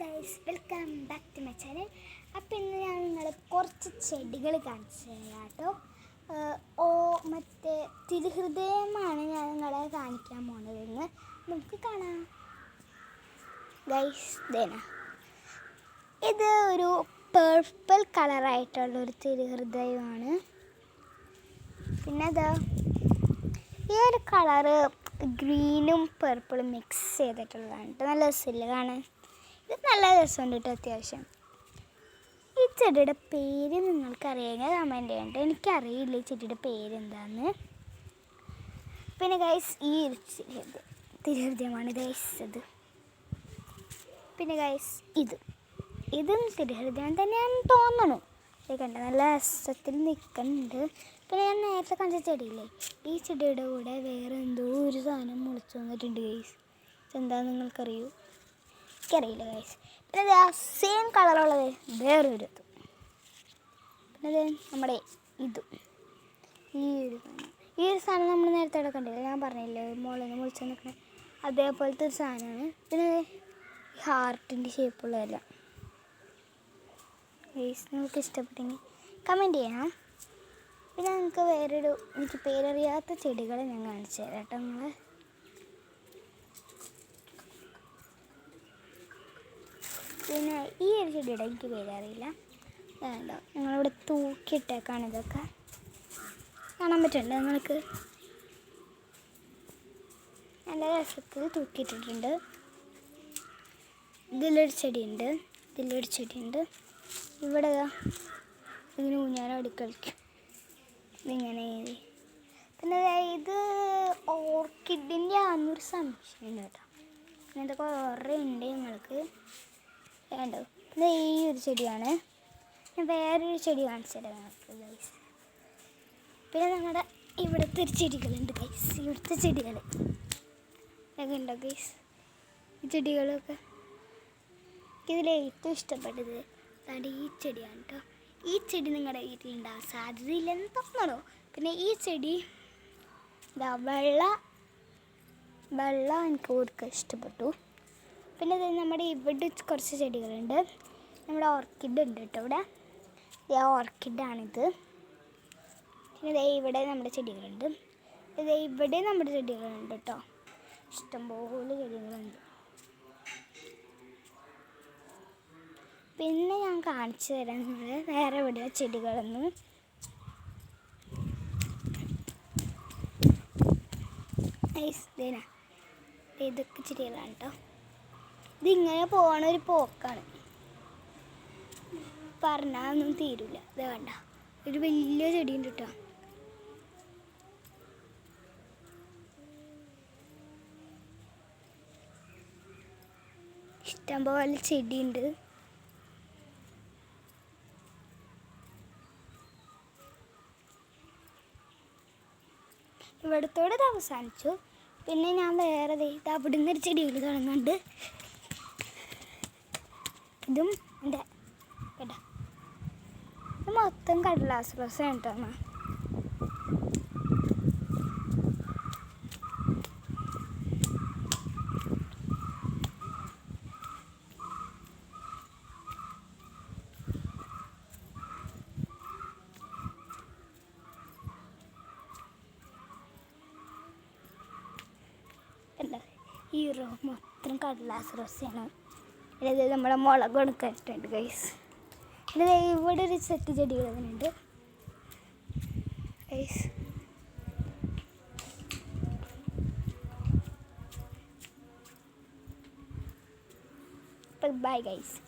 Guys welcome back to my channel അപ്പം ഇന്ന് ഞാൻ നിങ്ങൾ കുറച്ച് ചെടികൾ കാണിച്ചു തരാം കേട്ടോ ഓ മറ്റേ തിരുഹൃദയമാണ് ഞാൻ നിങ്ങളെ കാണിക്കാൻ പോണത് ഇന്ന്. നമുക്ക് കാണാം. ഗൈസ് ദേന ഇത് ഒരു പേർപ്പിൾ കളറായിട്ടുള്ളൊരു തിരുഹൃദയമാണ്. പിന്നെ അത് ഈ ഒരു കളറ് ഗ്രീനും പർപ്പിളും മിക്സ് ചെയ്തിട്ടുള്ളതാണ് നല്ല രസമില്ല കാണാൻ? ഇത് നല്ല രസമുണ്ട് കേട്ടോ അത്യാവശ്യം. ഈ ചെടിയുടെ പേര് നിങ്ങൾക്കറിയാമെങ്കിൽ കമന്റ് ചെയ്യണ്ട. എനിക്കറിയില്ല ഈ ചെടിയുടെ പേര് എന്താന്ന്. പിന്നെ ഗൈസ് ഈ തിരുഹൃദയമാണ് ഗൈസ് ഇത്. പിന്നെ ഗൈസ് ഇത്. ഇതും തിരുഹൃദയം തന്നെയാണെന്ന് തോന്നണു കണ്ട നല്ല രസത്തിൽ നിൽക്കുന്നുണ്ട്. പിന്നെ ഞാൻ നേരത്തെ കണ്ട ചെടിയില്ലേ ഈ ചെടിയുടെ കൂടെ വേറെ എന്തോ ഒരു സാധനം മുളച്ചു വന്നിട്ടുണ്ട് ഗൈസ് എന്താ നിങ്ങൾക്കറിയൂ? എനിക്കറിയില്ല ഗൈസ് പിന്നെ ആ സെയിം കളറുള്ളത് വേറൊരു ഇത്. പിന്നെ നമ്മുടെ ഇതും. ഈ ഒരു ഈ ഒരു സാധനം നമ്മൾ നേരത്തെ അവിടെ ഞാൻ പറഞ്ഞില്ലേ മോളിൽ നിന്ന് നിൽക്കണേ. അതേപോലത്തെ ഒരു സാധനമാണ്. പിന്നെ ഹാർട്ടിന്റെ ഷേപ്പുള്ളതെല്ലാം ഗൈസ് നിങ്ങൾക്ക് ഇഷ്ടപ്പെട്ടെങ്കിൽ കമന്റ് ചെയ്യണം പിന്നെ നിങ്ങൾക്ക് വേറൊരു എനിക്ക് പേരറിയാത്ത ചെടികൾ ഞാൻ കാണിച്ചു തരാം കേട്ടോ നിങ്ങൾ പിന്നെ ഈ ഒരു ചെടിയുടെ എനിക്ക് പേരറിയില്ല. വേണ്ട ഞങ്ങളിവിടെ തൂക്കിയിട്ടേക്കാണ് ഇതൊക്കെ. കാണാൻ പറ്റുന്നുണ്ട് നിങ്ങൾക്ക്? നല്ല രസത്തിൽ തൂക്കിയിട്ടിട്ടുണ്ട്. ഇതിലൊരു ചെടിയുണ്ട് ഇതിലൊരു ചെടിയുണ്ട്. ഇവിടെ ഇതിന് ഇങ്ങനെ അടുക്കളിക്കും ഇങ്ങനെ. പിന്നെ ഇത് ഓർക്കിഡിന്റെ ആണെന്നൊരു സംശയമുണ്ട് കേട്ടോ. ഇങ്ങനത്തെ കുറേ ഉണ്ട് ഞങ്ങൾക്ക്. വേണ്ടോ ഇത് ഈ ഒരു ചെടിയാണ്. ഞാൻ വേറൊരു ചെടി കാണിച്ചു തരാം നിങ്ങൾക്ക് ഗൈസ് പിന്നെ നമ്മുടെ ഇവിടുത്തെ ഒരു ചെടികളുണ്ട് ഗൈസ് ഇവിടുത്തെ ചെടികൾ ഇതൊക്കെ ഉണ്ടോ ഗൈസ് ഈ ചെടികളൊക്കെ. ഇതിൽ ഏറ്റവും ഇഷ്ടപ്പെട്ടത് അതാണ് ഈ ചെടിയാണ് കേട്ടോ ഈ ചെടി നിങ്ങളുടെ വീട്ടിലുണ്ടാകാൻ സാധ്യതയില്ലെന്ന് തോന്നണോ? പിന്നെ ഈ ചെടി ഇതാ വെള്ള വെള്ള എനിക്ക് ഓർക്കാൻ ഇഷ്ടപ്പെട്ടു. പിന്നെ നമ്മുടെ ഇവിടെ കുറച്ച് ചെടികളുണ്ട്. നമ്മുടെ ഓർക്കിഡ് ഉണ്ട് കേട്ടോ ഇവിടെ. ഇത് ഓർക്കിഡാണിത് പിന്നെ ഇതേ ഇവിടെ നമ്മുടെ ചെടികളുണ്ട്. ഇത് ഇവിടെ നമ്മുടെ ചെടികളുണ്ട് കേട്ടോ. ഇഷ്ടംപോലെ ചെടികളുണ്ട്. പിന്നെ ഞാൻ കാണിച്ചു തരാം നിങ്ങൾ വേറെ എവിടെയാ ചെടികളൊന്നും. ഇതൊക്കെ ചെടികളാണ് കേട്ടോ. ഇതിങ്ങനെ പോണ ഒരു പോക്കാണ്. പറഞ്ഞാൽ തീരൂല. തീരില്ല ഇത് വേണ്ട ഒരു വലിയ ചെടി ഉണ്ട് കേട്ടോ ഇഷ്ടംപോലെ ചെടിയുണ്ട്. ഇവിടത്തോടെ ഇത് അവസാനിച്ചു. പിന്നെ ഞാൻ വേറെ അവിടെ നിന്ന് ഒരു ചെടികൾ തുടങ്ങുന്നുണ്ട് ഇതും എന്റെ കേട്ടോ ഇത് മൊത്തം കടലാസ് റോസാണ് കേട്ടോ അമ്മ. ഈ റോ മൊത്തം കടലാസ് റോസാണ് അതായത് നമ്മളെ മുളക് ഉണക്കായിട്ടുണ്ട് ഗൈസ് ദേ ഇവിടെ ഒരു സെറ്റ് ചെടികൾ ഉണ്ട് ഗൈസ് ബൈ ഗൈസ്